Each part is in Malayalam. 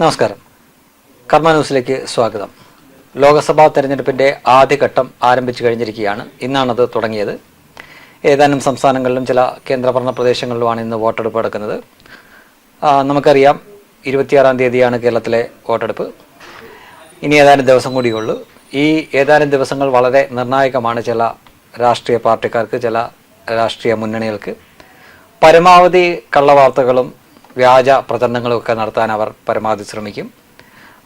നമസ്കാരം. കർമ്മ ന്യൂസിലേക്ക് സ്വാഗതം. ലോക്സഭാ തെരഞ്ഞെടുപ്പിന്റെ ആദ്യഘട്ടം ആരംഭിച്ചു കഴിഞ്ഞിരിക്കുകയാണ്. ഇന്നാണത് തുടങ്ങിയത്. ഏതാനും സംസ്ഥാനങ്ങളിലും ചില കേന്ദ്രഭരണ പ്രദേശങ്ങളിലുമാണ് ഇന്ന് വോട്ടെടുപ്പ് നടക്കുന്നത്. നമുക്കറിയാം ഇരുപത്തിയാറാം തീയതിയാണ് കേരളത്തിലെ വോട്ടെടുപ്പ്. ഇനി ഏതാനും ദിവസം കൂടിയുള്ളൂ. ഈ ഏതാനും ദിവസങ്ങൾ വളരെ നിർണായകമാണ് ചില രാഷ്ട്രീയ പാർട്ടിക്കാർക്ക് ചില രാഷ്ട്രീയ മുന്നണികൾക്ക്. പരമാവധി കള്ളവാർത്തകളും വ്യാജ പ്രചരണങ്ങളൊക്കെ നടത്താൻ അവർ പരമാവധി ശ്രമിക്കും.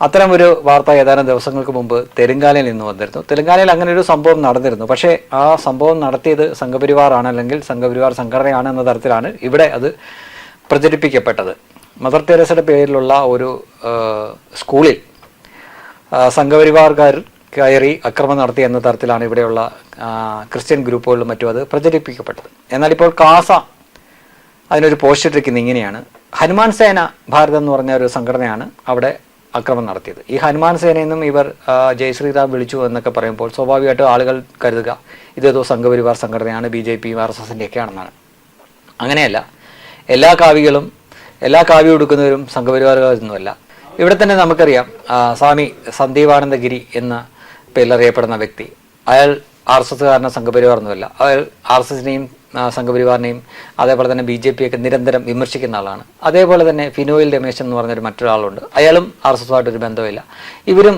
അത്തരം ഒരു വാർത്ത ഏതാനും ദിവസങ്ങൾക്ക് മുമ്പ് തെലുങ്കാനയിൽ നിന്ന് വന്നിരുന്നു. തെലുങ്കാനയിൽ അങ്ങനെ ഒരു സംഭവം നടന്നിരുന്നു. പക്ഷേ ആ സംഭവം നടത്തിയത് സംഘപരിവാറാണ് അല്ലെങ്കിൽ സംഘപരിവാർ സംഘടനയാണ് എന്ന തരത്തിലാണ് ഇവിടെ അത് പ്രചരിപ്പിക്കപ്പെട്ടത്. മദർ തെരേസയുടെ പേരിലുള്ള ഒരു സ്കൂളിൽ സംഘപരിവാർക്കാർ കയറി അക്രമം നടത്തി എന്ന തരത്തിലാണ് ഇവിടെയുള്ള ക്രിസ്ത്യൻ ഗ്രൂപ്പുകളിലും മറ്റും അത് പ്രചരിപ്പിക്കപ്പെട്ടത്. എന്നാൽ ഇപ്പോൾ കാസ അതിനൊരു പോസ്റ്റ് ഇട്ടിരിക്കുന്നത് ഇങ്ങനെയാണ്. ഹനുമാൻ സേന ഭാരത് എന്ന് പറഞ്ഞ ഒരു സംഘടനയാണ് അവിടെ അക്രമം നടത്തിയത്. ഈ ഹനുമാൻ സേനയിൽ നിന്നും ഇവർ ജയശ്രീറാം ജയ് ശ്രീറാം വിളിച്ചു എന്നൊക്കെ പറയുമ്പോൾ സ്വാഭാവികമായിട്ടും ആളുകൾ കരുതുക ഇതേതോ സംഘപരിവാർ സംഘടനയാണ് ബി ജെ പിയും ആർ എസ് എസിന്റെ ഒക്കെ ആണെന്നാണ്. അങ്ങനെയല്ല എല്ലാ കാവികളും എല്ലാ കാവ്യം കൊടുക്കുന്നവരും സംഘപരിവാറുകാരൊന്നുമല്ല ഇവിടെ തന്നെ നമുക്കറിയാം സ്വാമി സന്ദീപാനന്ദഗിരി എന്ന പേരിലറിയപ്പെടുന്ന വ്യക്തി. അയാൾ ആർ എസ് എസ്സുകാരനെ സംഘപരിവാറൊന്നുമല്ല അയാൾ ആർ എസ് എസിനെയും സംഘപരിവാറിനെയും അതേപോലെ തന്നെ ബി ജെ പിയൊക്കെ നിരന്തരം വിമർശിക്കുന്ന ആളാണ്. അതേപോലെ തന്നെ ഫിനോയിൽ രമേശ് എന്ന് പറഞ്ഞൊരു മറ്റൊരാളുണ്ട്. അയാളും ആർ എസ് എസുമായിട്ടൊരു ബന്ധമില്ല. ഇവരും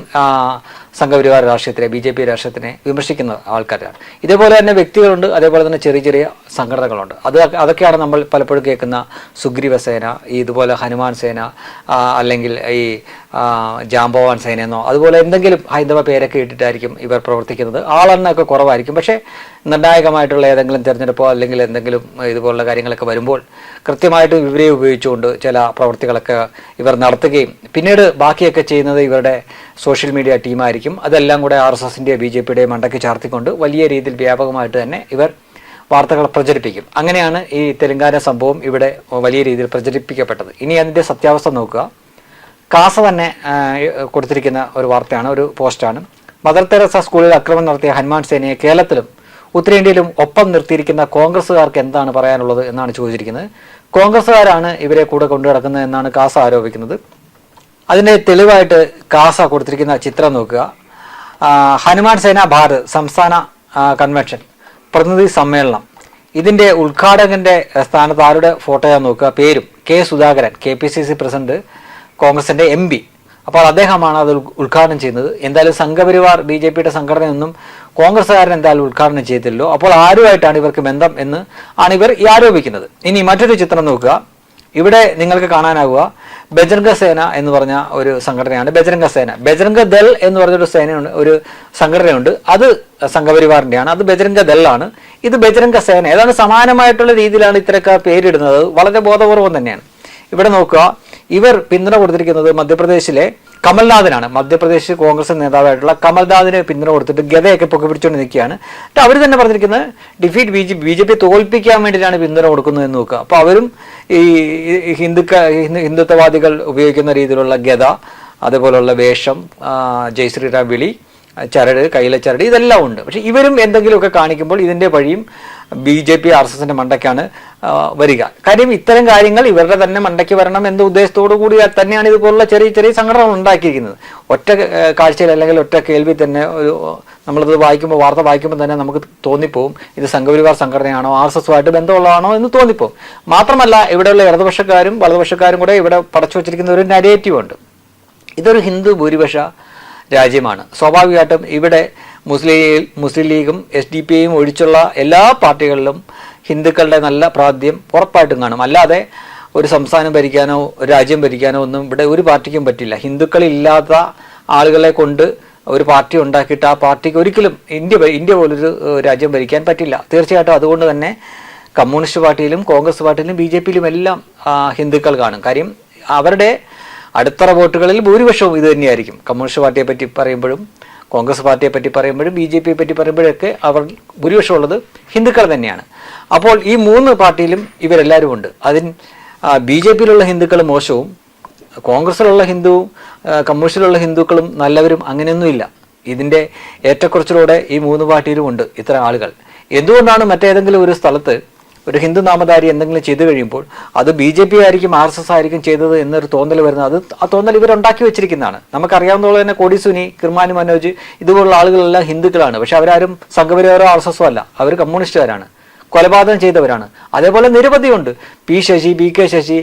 സംഘപരിവാർ രാഷ്ട്രീയത്തിനെ ബി ജെ പി രാഷ്ട്രീയത്തിനെ വിമർശിക്കുന്ന ആൾക്കാരാണ്. ഇതേപോലെ തന്നെ വ്യക്തികളുണ്ട് അതേപോലെ തന്നെ ചെറിയ ചെറിയ സംഘടനകളുണ്ട്. അത് അതൊക്കെയാണ് നമ്മൾ പലപ്പോഴും കേൾക്കുന്ന സുഗ്രീവ സേന ഈ ഇതുപോലെ ഹനുമാൻ സേന അല്ലെങ്കിൽ ഈ ജാംബവാൻ സേന എന്നോ അതുപോലെ എന്തെങ്കിലും ഹൈന്ദവ പേരൊക്കെ ഇട്ടിട്ടായിരിക്കും ഇവർ പ്രവർത്തിക്കുന്നത്. ആളെന്നൊക്കെ കുറവായിരിക്കും. പക്ഷേ നിർണായകമായിട്ടുള്ള ഏതെങ്കിലും തിരഞ്ഞെടുപ്പോ അല്ലെങ്കിൽ എന്തെങ്കിലും ഇതുപോലുള്ള കാര്യങ്ങളൊക്കെ വരുമ്പോൾ കൃത്യമായിട്ട് ഇവരെ ഉപയോഗിച്ചുകൊണ്ട് ചില പ്രവർത്തികളൊക്കെ ഇവർ നടത്തുകയും പിന്നീട് ബാക്കിയൊക്കെ ചെയ്യുന്നത് ഇവരുടെ സോഷ്യൽ മീഡിയ ടീമായിരിക്കും. അതെല്ലാം കൂടെ ആർ എസ് എസിന്റെ ബി ജെ പിയുടെയോ മണ്ടയ്ക്ക് ചാർത്തിക്കൊണ്ട് വലിയ രീതിയിൽ വ്യാപകമായിട്ട് തന്നെ ഇവർ വാർത്തകൾ പ്രചരിപ്പിക്കും. അങ്ങനെയാണ് ഈ തെലങ്കാന സംഭവം ഇവിടെ വലിയ രീതിയിൽ പ്രചരിപ്പിക്കപ്പെട്ടത്. ഇനി അതിന്റെ സത്യാവസ്ഥ നോക്കുക. കാസ തന്നെ കൊടുത്തിരിക്കുന്ന ഒരു വാർത്തയാണ് ഒരു പോസ്റ്റാണ്. മദർ തെരസ സ്കൂളിൽ അക്രമം നടത്തിയ ഹനുമാൻ സേനയെ കേരളത്തിലും ഉത്തരേന്ത്യയിലും ഒപ്പം നിർത്തിയിരിക്കുന്ന കോൺഗ്രസുകാർക്ക് എന്താണ് പറയാനുള്ളത് എന്നാണ് ചോദിച്ചിരിക്കുന്നത്. കോൺഗ്രസുകാരാണ് ഇവരെ കൂടെ കൊണ്ടു നടക്കുന്നത് എന്നാണ് കാസ ആരോപിക്കുന്നത്. അതിന്റെ തെളിവായിട്ട് കാസ കൊടുത്തിരിക്കുന്ന ചിത്രം നോക്കുക. ഹനുമാൻ സേന ഭാരത് സംസ്ഥാന കൺവെൻഷൻ പ്രതിനിധി സമ്മേളനം. ഇതിന്റെ ഉദ്ഘാടകന്റെ സ്ഥാനത്ത് ആരുടെ ഫോട്ടോയാ നോക്കുക? പേരും K Sudhakaran K P C C president കോൺഗ്രസിന്റെ എം പി. അപ്പോൾ അദ്ദേഹമാണ് അത് ഉദ്- ഉദ്ഘാടനം ചെയ്യുന്നത്. എന്തായാലും സംഘപരിവാർ ബി ജെ പിയുടെ സംഘടനയൊന്നും കോൺഗ്രസ്സുകാരൻ എന്തായാലും ഉദ്ഘാടനം ചെയ്തില്ലല്ലോ അപ്പോൾ ആരുമായിട്ടാണ് ഇവർക്ക് ബന്ധം എന്ന് ആണ് ഇവർ ഈ ആരോപിക്കുന്നത്. ഇനി മറ്റൊരു ചിത്രം നോക്കുക. ഇവിടെ നിങ്ങൾക്ക് കാണാനാവുക ബജരംഗ സേന എന്ന് പറഞ്ഞ ഒരു സംഘടനയാണ് ബജരംഗ സേന. ബജരംഗ ദൾ എന്ന് പറഞ്ഞൊരു സേനയുണ്ട് ഒരു സംഘടനയുണ്ട്. അത് സംഘപരിവാറിന്റെയാണ്. അത് ബജരംഗ ദളാണ് ഇത് ബജരംഗ സേന. ഏതാണ്ട് സമാനമായിട്ടുള്ള രീതിയിലാണ് ഇത്തരക്കാർ പേരിടുന്നത്? വളരെ ബോധപൂർവം തന്നെയാണ്. ഇവിടെ നോക്കുക. ഇവർ പിന്തുണ കൊടുത്തിരിക്കുന്നത് മധ്യപ്രദേശിലെ കമൽനാഥിനാണ്. മധ്യപ്രദേശ് കോൺഗ്രസ് നേതാവായിട്ടുള്ള കമൽനാഥിന് പിന്തുണ കൊടുത്തിട്ട് ഗതയൊക്കെ പൊക്കി പിടിച്ചുകൊണ്ട് നിൽക്കുകയാണ് അവർ തന്നെ പറഞ്ഞിരിക്കുന്നത് defeat B J B J P തോൽപ്പിക്കാൻ വേണ്ടിയിട്ടാണ് പിന്തുണ കൊടുക്കുന്നത് എന്ന് നോക്കുക. അപ്പോൾ അവരും ഈ ഹിന്ദുക്ക ഹിന്ദു ഹിന്ദുത്വവാദികൾ ഉപയോഗിക്കുന്ന രീതിയിലുള്ള ഗത അതുപോലുള്ള വേഷം ജയ് ശ്രീറാം വിളി ചരട് കയ്യിലെ ചരട് ഇതെല്ലാം ഉണ്ട്. പക്ഷെ ഇവരും എന്തെങ്കിലുമൊക്കെ കാണിക്കുമ്പോൾ ഇതിന്റെ വഴിയും B J P R S എസിന്റെ മണ്ടയ്ക്കാണ് വരിക. കാര്യം ഇത്തരം കാര്യങ്ങൾ ഇവരുടെ തന്നെ മണ്ടയ്ക്ക് വരണം എന്ന ഉദ്ദേശത്തോടു കൂടി തന്നെയാണ് ഇതുപോലുള്ള ചെറിയ ചെറിയ സംഘടനകൾ ഉണ്ടാക്കിയിരിക്കുന്നത്. ഒറ്റ കാഴ്ചയിൽ അല്ലെങ്കിൽ ഒറ്റ കേൾവി തന്നെ ഒരു നമ്മളത് വായിക്കുമ്പോൾ വാർത്ത വായിക്കുമ്പോൾ തന്നെ നമുക്ക് തോന്നിപ്പോവും. ഇത് സംഘപരിവാർ സംഘടനയാണോ ആർ എസ് എസുമായിട്ട് ബന്ധമുള്ളതാണോ എന്ന് തോന്നിപ്പോവും. മാത്രമല്ല ഇവിടെയുള്ള ഇടതുപക്ഷക്കാരും വലതുപക്ഷക്കാരും കൂടെ ഇവിടെ പടച്ചു വച്ചിരിക്കുന്ന ഒരു നരേറ്റീവ് ഉണ്ട്. ഇതൊരു ഹിന്ദു ഭൂരിപക്ഷ രാജ്യമാണ്. സ്വാഭാവികമായിട്ടും ഇവിടെ മുസ്ലിം മുസ്ലിം ലീഗും എസ് ഡി പി ഐയും ഒഴിച്ചുള്ള എല്ലാ പാർട്ടികളിലും ഹിന്ദുക്കളുടെ നല്ല പ്രാതിനിധ്യം ഉറപ്പായിട്ടും കാണും. അല്ലാതെ ഒരു സംസ്ഥാനം ഭരിക്കാനോ ഒരു രാജ്യം ഭരിക്കാനോ ഒന്നും ഇവിടെ ഒരു പാർട്ടിക്കും പറ്റില്ല. ഹിന്ദുക്കളില്ലാത്ത ആളുകളെ കൊണ്ട് ഒരു പാർട്ടി ഉണ്ടാക്കിയിട്ട് ആ പാർട്ടിക്ക് ഒരിക്കലും ഇന്ത്യ ഇന്ത്യ പോലൊരു രാജ്യം ഭരിക്കാൻ പറ്റില്ല. തീർച്ചയായിട്ടും അതുകൊണ്ട് തന്നെ കമ്മ്യൂണിസ്റ്റ് പാർട്ടിയിലും കോൺഗ്രസ് പാർട്ടിയിലും ബി ജെ പിയിലും എല്ലാം ഹിന്ദുക്കൾ കാണും. കാര്യം അവരുടെ അടുത്തറ വോട്ടുകളിൽ ഭൂരിപക്ഷവും ഇത് തന്നെയായിരിക്കും. കമ്മ്യൂണിസ്റ്റ് പാർട്ടിയെ പറ്റി പറയുമ്പോഴും കോൺഗ്രസ് പാർട്ടിയെ പറ്റി പറയുമ്പോഴും ബി ജെ പിയെ പറ്റി പറയുമ്പോഴൊക്കെ അവർ ഭൂരിപക്ഷമുള്ളത് ഹിന്ദുക്കൾ തന്നെയാണ്. അപ്പോൾ ഈ മൂന്ന് പാർട്ടിയിലും ഇവരെല്ലാവരും ഉണ്ട്. അതിൽ ബി ജെ പിയിലുള്ള ഹിന്ദുക്കൾ മോശവും കോൺഗ്രസിലുള്ള ഹിന്ദു കമ്മ്യൂണിസ്റ്റിലുള്ള ഹിന്ദുക്കളും നല്ലവരും അങ്ങനെയൊന്നുമില്ല. ഇതിന്റെ ഏറ്റക്കുറച്ചിലൂടെ ഈ മൂന്ന് പാർട്ടിയിലും ഉണ്ട് ഇത്തരം ആളുകൾ. എന്തുകൊണ്ടാണ് മറ്റേതെങ്കിലും ഒരു സ്ഥലത്ത് ഒരു ഹിന്ദു നാമധാരി എന്തെങ്കിലും ചെയ്തു കഴിയുമ്പോൾ അത് ബി ജെ പി ആയിരിക്കും ആർ എസ് എസ് ആയിരിക്കും ചെയ്തത് എന്നൊരു തോന്നൽ വരുന്നത്. അത് ആ തോന്നൽ ഇവരുണ്ടാക്കി വെച്ചിരിക്കുന്നതാണ്. നമുക്കറിയാവുന്ന പോലെ തന്നെ കോടി സുനി കിർമാനി മനോജ് ഇതുപോലുള്ള ആളുകളെല്ലാം ഹിന്ദുക്കളാണ്. പക്ഷെ അവരാരും സംഘപരിവാരോ ആർ എസ് എസോ അല്ല. അവർ കമ്മ്യൂണിസ്റ്റുകാരാണ്. കൊലപാതകം ചെയ്തവരാണ്. അതേപോലെ നിരവധിയുണ്ട്. P Sasi B K Sasi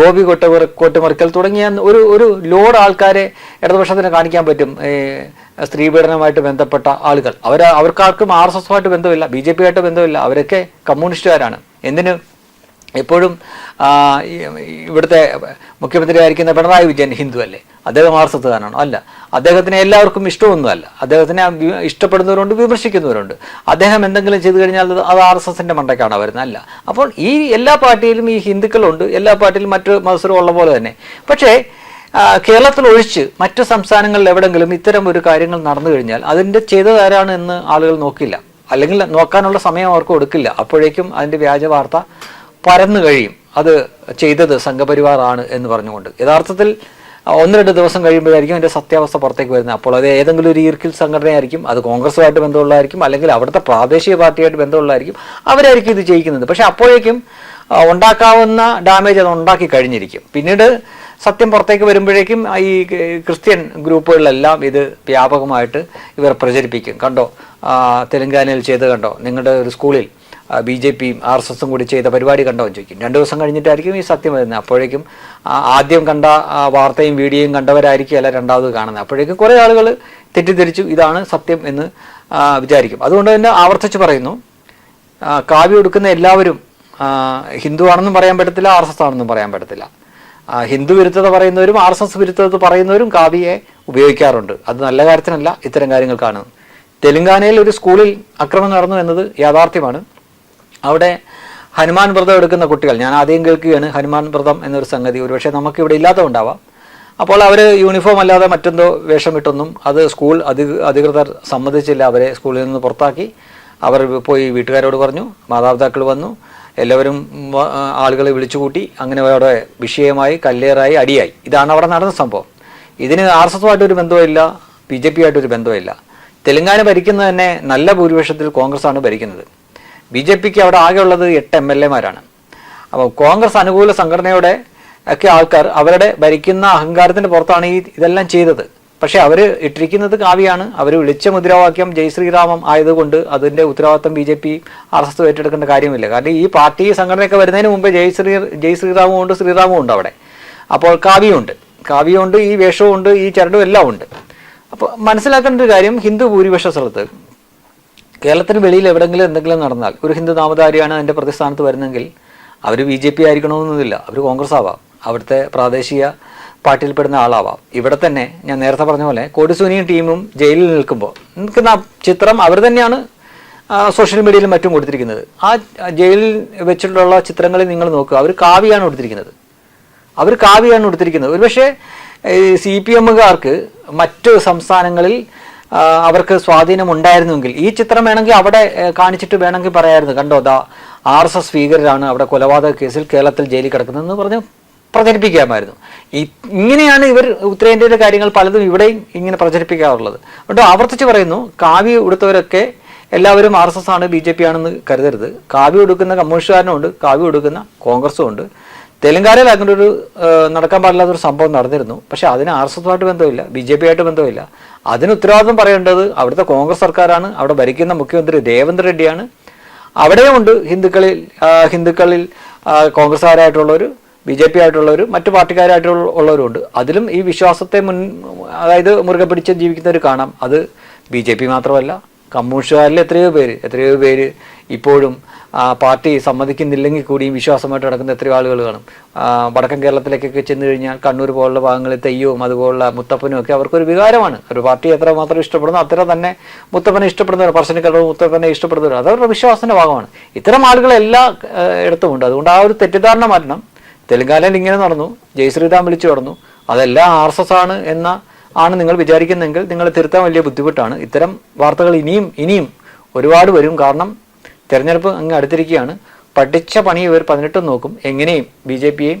Gopi കൊട്ടവർ കോട്ടുമറിക്കൽ തുടങ്ങിയ ഒരു ഒരു ലോഡ് ആൾക്കാരെ ഇടതുപക്ഷത്തിന് കാണിക്കാൻ പറ്റും സ്ത്രീപീഡനമായിട്ട് ബന്ധപ്പെട്ട ആളുകൾ. അവർ അവർക്കാർക്കും ആർ എസ് എസുമായിട്ട് ബന്ധമില്ല ബി ജെ പി ആയിട്ട് ബന്ധമില്ല അവരൊക്കെ കമ്മ്യൂണിസ്റ്റുകാരാണ്. എന്തിന്? എപ്പോഴും ഇവിടുത്തെ മുഖ്യമന്ത്രി ആയിരിക്കുന്ന പിണറായി വിജയൻ ഹിന്ദു അല്ലേ? അദ്ദേഹം എസ് അല്ല. അദ്ദേഹത്തിനെ എല്ലാവർക്കും ഇഷ്ടമൊന്നുമല്ല. അദ്ദേഹത്തിനെ ഇഷ്ടപ്പെടുന്നവരുണ്ട് വിമർശിക്കുന്നവരുണ്ട്. അദ്ദേഹം എന്തെങ്കിലും ചെയ്തു കഴിഞ്ഞാൽ അത് ആർ എസ് എസിന്റെ മണ്ടയ്ക്കാണ് വരുന്നത് അല്ല അപ്പോൾ ഈ എല്ലാ പാർട്ടിയിലും ഈ ഹിന്ദുക്കളുണ്ട്. എല്ലാ പാർട്ടിയിലും മറ്റു മത്സരം ഉള്ള പോലെ തന്നെ. പക്ഷേ കേരളത്തിൽ ഒഴിച്ച് മറ്റു സംസ്ഥാനങ്ങളിൽ എവിടെങ്കിലും ഇത്തരം ഒരു കാര്യങ്ങൾ നടന്നു കഴിഞ്ഞാൽ അതിന്റെ ചെയ്തതാരാണ് എന്ന് ആളുകൾ നോക്കില്ല. അല്ലെങ്കിൽ നോക്കാനുള്ള സമയം അവർക്ക് കൊടുക്കില്ല അപ്പോഴേക്കും അതിന്റെ വ്യാജ വാർത്ത പരന്നു കഴിയും. അത് ചെയ്തത് സംഘപരിവാറാണ് എന്ന് പറഞ്ഞുകൊണ്ട്. യഥാർത്ഥത്തിൽ ഒന്ന് രണ്ട് ദിവസം കഴിയുമ്പോഴായിരിക്കും അതിന്റെ സത്യാവസ്ഥ പുറത്തേക്ക് വരുന്നത്. അപ്പോൾ അത് ഏതെങ്കിലും ഒരു ഈർക്കിൽ സംഘടനയായിരിക്കും അത് കോൺഗ്രസുമായിട്ട് ബന്ധമുള്ളതായിരിക്കും അല്ലെങ്കിൽ അവിടുത്തെ പ്രാദേശിക പാർട്ടിയായിട്ട് ബന്ധമുള്ളതായിരിക്കും അവരായിരിക്കും ഇത് ചെയ്യിക്കുന്നത്. പക്ഷെ അപ്പോഴേക്കും ഉണ്ടാക്കാവുന്ന ഡാമേജ് അത് ഉണ്ടാക്കി കഴിഞ്ഞിരിക്കും. പിന്നീട് സത്യം പുറത്തേക്ക് വരുമ്പോഴേക്കും ഈ ക്രിസ്ത്യൻ ഗ്രൂപ്പുകളിലെല്ലാം ഇത് വ്യാപകമായിട്ട് ഇവർ പ്രചരിപ്പിക്കും. കണ്ടോ? തെലങ്കാനയിൽ ചെയ്ത് കണ്ടോ? നിങ്ങളുടെ ഒരു സ്കൂളിൽ. ബി ജെ പിയും ആർ എസ് എസും കൂടി ചെയ്ത പരിപാടി കണ്ടോ എന്ന് ചോദിക്കും. രണ്ട് ദിവസം കഴിഞ്ഞിട്ടായിരിക്കും ഈ സത്യം വരുന്നത്. അപ്പോഴേക്കും ആദ്യം കണ്ട വാർത്തയും വീഡിയോയും കണ്ടവരായിരിക്കും അല്ല രണ്ടാമത് കാണുന്നത്. അപ്പോഴേക്കും കുറേ ആളുകൾ തെറ്റിദ്ധരിച്ചു ഇതാണ് സത്യം എന്ന് വിചാരിക്കും. അതുകൊണ്ട് തന്നെ ആവർത്തിച്ച് പറയുന്നു കാവ്യ എടുക്കുന്ന എല്ലാവരും ഹിന്ദു ആണെന്നും പറയാൻ പറ്റത്തില്ല ആർ എസ് എസ് ആണെന്നും പറയാൻ പറ്റത്തില്ല. ഹിന്ദു വിരുദ്ധത പറയുന്നവരും ആർ എസ് എസ് വിരുദ്ധത പറയുന്നവരും കാവ്യയെ ഉപയോഗിക്കാറുണ്ട്. അത് നല്ല കാര്യത്തിനല്ല ഇത്തരം കാര്യങ്ങൾ കാണുന്നു തെലങ്കാനയിൽ ഒരു സ്കൂളിൽ അക്രമം നടന്നു എന്നത് യാഥാർത്ഥ്യമാണ്. അവിടെ ഹനുമാൻ വ്രതം എടുക്കുന്ന കുട്ടികൾ ഞാൻ ആദ്യം കേൾക്കുകയാണ് ഹനുമാൻ വ്രതം എന്നൊരു സംഗതി ഒരുപക്ഷെ നമുക്ക് ഇവിടെ ഇല്ലാത്തതുണ്ടാവാം. അപ്പോൾ അവർ യൂണിഫോം അല്ലാതെ മറ്റെന്തോ വേഷമിട്ടൊന്നും അത് സ്കൂൾ അധി അധികൃതർ സമ്മതിച്ചില്ല അവരെ സ്കൂളിൽ നിന്ന് പുറത്താക്കി. അവർ പോയി വീട്ടുകാരോട് പറഞ്ഞു മാതാപിതാക്കൾ വന്നു എല്ലാവരും ആളുകളെ വിളിച്ചുകൂട്ടി അങ്ങനെ അവരുടെ വിഷയമായി കല്ലേറായി അടിയായി. ഇതാണ് അവിടെ നടന്ന സംഭവം. ഇതിന് ആർ എസ് എസുമായിട്ടൊരു ബന്ധമില്ല ബി ജെ പി ആയിട്ടൊരു ബന്ധമില്ല തെലുങ്കാന ഭരിക്കുന്നത് തന്നെ നല്ല ഭൂരിപക്ഷത്തിൽ കോൺഗ്രസ് ആണ് ഭരിക്കുന്നത്. ബി ജെ പിക്ക് അവിടെ ആകെയുള്ളത് എട്ട് എം എൽ എമാരാണ്. അപ്പോൾ കോൺഗ്രസ് അനുകൂല സംഘടനയുടെ ഒക്കെ ആൾക്കാർ അവരുടെ ഭരിക്കുന്ന അഹങ്കാരത്തിന്റെ പുറത്താണ് ഈ ഇതെല്ലാം ചെയ്തത്. പക്ഷേ അവർ ഇട്ടിരിക്കുന്നത് കാവ്യാണ്. അവർ വിളിച്ച മുദ്രാവാക്യം ജയ് ശ്രീരാമം ആയതുകൊണ്ട് അതിന്റെ ഉത്തരവാദിത്തം B J P R S S ഏറ്റെടുക്കേണ്ട കാര്യമില്ല. കാരണം ഈ പാർട്ടി സംഘടനയൊക്കെ വരുന്നതിന് മുമ്പേ ജയ് ശ്രീ ജയ് ശ്രീറാമും ഉണ്ട് ശ്രീറാമും ഉണ്ട് അവിടെ. അപ്പോൾ കാവ്യമുണ്ട് കാവ്യമുണ്ട് ഈ വേഷവും ഉണ്ട് ഈ ചരടും എല്ലാം ഉണ്ട്. അപ്പോൾ മനസ്സിലാക്കേണ്ട ഒരു കാര്യം ഹിന്ദു ഭൂരിപക്ഷ സ്ഥലത്ത് കേരളത്തിന് വെളിയിൽ എവിടെങ്കിലും എന്തെങ്കിലും നടന്നാൽ ഒരു ഹിന്ദു നാമധാരിയാണ് അതിന്റെ പ്രതിസ്ഥാനത്ത് വരുന്നെങ്കിൽ അവർ ബി ജെ പി ആയിരിക്കണമെന്നൊന്നുമില്ല. അവർ കോൺഗ്രസ് ആവാം. അവിടുത്തെ പ്രാദേശിക പാർട്ടിയിൽപ്പെടുന്ന ആളാവാം. ഇവിടെ തന്നെ ഞാൻ നേരത്തെ പറഞ്ഞ പോലെ കോടിസുനിയും ടീമും ജയിലിൽ നിൽക്കുമ്പോൾ നിൽക്കുന്ന ചിത്രം അവർ തന്നെയാണ് സോഷ്യൽ മീഡിയയിലും മറ്റും കൊടുത്തിരിക്കുന്നത്. ആ ജയിലിൽ വെച്ചിട്ടുള്ള ചിത്രങ്ങളിൽ നിങ്ങൾ നോക്കുക. അവർ കാവ്യാണ് കൊടുത്തിരിക്കുന്നത്. അവർ കാവ്യാണ് കൊടുത്തിരിക്കുന്നത്. ഒരുപക്ഷെ സി പി എമ്മുകാർക്ക് മറ്റ് സംസ്ഥാനങ്ങളിൽ അവർക്ക് സ്വാധീനം ഉണ്ടായിരുന്നുവെങ്കിൽ ഈ ചിത്രം വേണമെങ്കിൽ അവിടെ കാണിച്ചിട്ട് വേണമെങ്കിൽ പറയായിരുന്നു. കണ്ടോ ദാ ആർ എസ് എസ് ഭീകരരാണ് അവിടെ കൊലപാതക കേസിൽ കേരളത്തിൽ ജയിലിൽ കിടക്കുന്നതെന്ന് പറഞ്ഞ് പ്രചരിപ്പിക്കാമായിരുന്നു ഇങ്ങനെയാണ് ഇവർ ഉത്തരേന്ത്യയിലെ കാര്യങ്ങൾ പലതും ഇവിടെയും ഇങ്ങനെ പ്രചരിപ്പിക്കാറുള്ളത്. അതുകൊണ്ട് ആവർത്തിച്ച് പറയുന്നു കാവ്യ ഉടുത്തവരൊക്കെ എല്ലാവരും ആർ എസ് എസ് ആണ് ബി ജെ പി ആണെന്ന് കരുതരുത്. കാവ്യ ഉടുക്കുന്ന കമ്മ്യൂണിസ്റ്റുകാരനും ഉണ്ട് കാവ്യ ഉടുക്കുന്ന കോൺഗ്രസും ഉണ്ട് തെലങ്കാനയിൽ അങ്ങനെ ഒരു നടക്കാൻ പാടില്ലാത്തൊരു സംഭവം നടന്നിരുന്നു. പക്ഷേ അതിന് ആർ എസ് എസുമായിട്ട് ബന്ധമില്ല ബി ജെ പി ആയിട്ട് ബന്ധമില്ല. അതിന് ഉത്തരവാദിത്വം പറയേണ്ടത് അവിടുത്തെ കോൺഗ്രസ് സർക്കാരാണ്. അവിടെ ഭരിക്കുന്ന മുഖ്യമന്ത്രി ദേവന്ദ്ര റെഡ്ഡിയാണ്. അവിടെയുമുണ്ട് ഹിന്ദുക്കളിൽ ഹിന്ദുക്കളിൽ കോൺഗ്രസ്സുകാരായിട്ടുള്ളവർ ബി ജെ പി ആയിട്ടുള്ളവർ മറ്റു പാർട്ടിക്കാരായിട്ടുള്ള ഉള്ളവരുണ്ട് അതിലും ഈ വിശ്വാസത്തെ മുൻ അതായത് മുറുകെ പിടിച്ച് ജീവിക്കുന്നവർ കാണാം. അത് ബി ജെ പി മാത്രമല്ല കമ്മ്യൂണിസ്റ്റുകാരിൽ എത്രയോ പേര് എത്രയോ പേര് ഇപ്പോഴും പാർട്ടി സമ്മതിക്കുന്നില്ലെങ്കിൽ കൂടിയും വിശ്വാസമായിട്ട് നടക്കുന്ന എത്രയോ ആളുകൾ കാണും. വടക്കൻ കേരളത്തിലേക്കൊക്കെ ചെന്ന് കഴിഞ്ഞാൽ കണ്ണൂർ പോലുള്ള ഭാഗങ്ങളിൽ തെയ്യവും അതുപോലുള്ള മുത്തപ്പനും ഒക്കെ അവർക്കൊരു വികാരമാണ്. ഒരു പാർട്ടി എത്ര മാത്രം ഇഷ്ടപ്പെടുന്നു അത്ര തന്നെ മുത്തപ്പനെ ഇഷ്ടപ്പെടുന്നവർ പറശ്ശിനിക്കടവ് മുത്തപ്പനെ ഇഷ്ടപ്പെടുന്നവർ അതവരുടെ വിശ്വാസത്തിന്റെ ഭാഗമാണ്. ഇത്തരം ആളുകൾ എല്ലാ ഇടത്തുമുണ്ട് അതുകൊണ്ട് ആ ഒരു തെറ്റിദ്ധാരണ മാറ്റണം. തെലുങ്കാനയിൽ ഇങ്ങനെ നടന്നു. ജയശ്രീതാം വിളിച്ചു നടന്നു അതെല്ലാം ആർ എസ് എസ് ആണ് എന്ന ആണ് നിങ്ങൾ വിചാരിക്കുന്നെങ്കിൽ നിങ്ങൾ തിരുത്താൻ വലിയ ബുദ്ധിമുട്ടാണ്. ഇത്തരം വാർത്തകൾ ഇനിയും ഇനിയും ഒരുപാട് വരും. കാരണം തെരഞ്ഞെടുപ്പ് അങ്ങ് അടുത്തിരിക്കുകയാണ്. പഠിച്ച പണി ഇവർ പതിനെട്ടും നോക്കും. എങ്ങനെയും ബി ജെ പിയെയും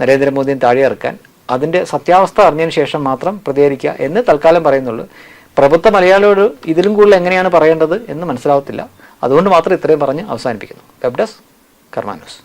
നരേന്ദ്രമോദിയും താഴെ ഇറക്കാൻ അതിന്റെ സത്യാവസ്ഥ അറിഞ്ഞതിന് ശേഷം മാത്രം പ്രതികരിക്കുക എന്ന് തൽക്കാലം പറയുന്നുള്ളൂ. പ്രബുദ്ധ മലയാളിയോട് ഇതിലും കൂടുതൽ എങ്ങനെയാണ് പറയേണ്ടത് എന്ന് മനസ്സിലാവത്തില്ല. അതുകൊണ്ട് മാത്രം ഇത്രയും പറഞ്ഞ് അവസാനിപ്പിക്കുന്നു. Web desk Karma news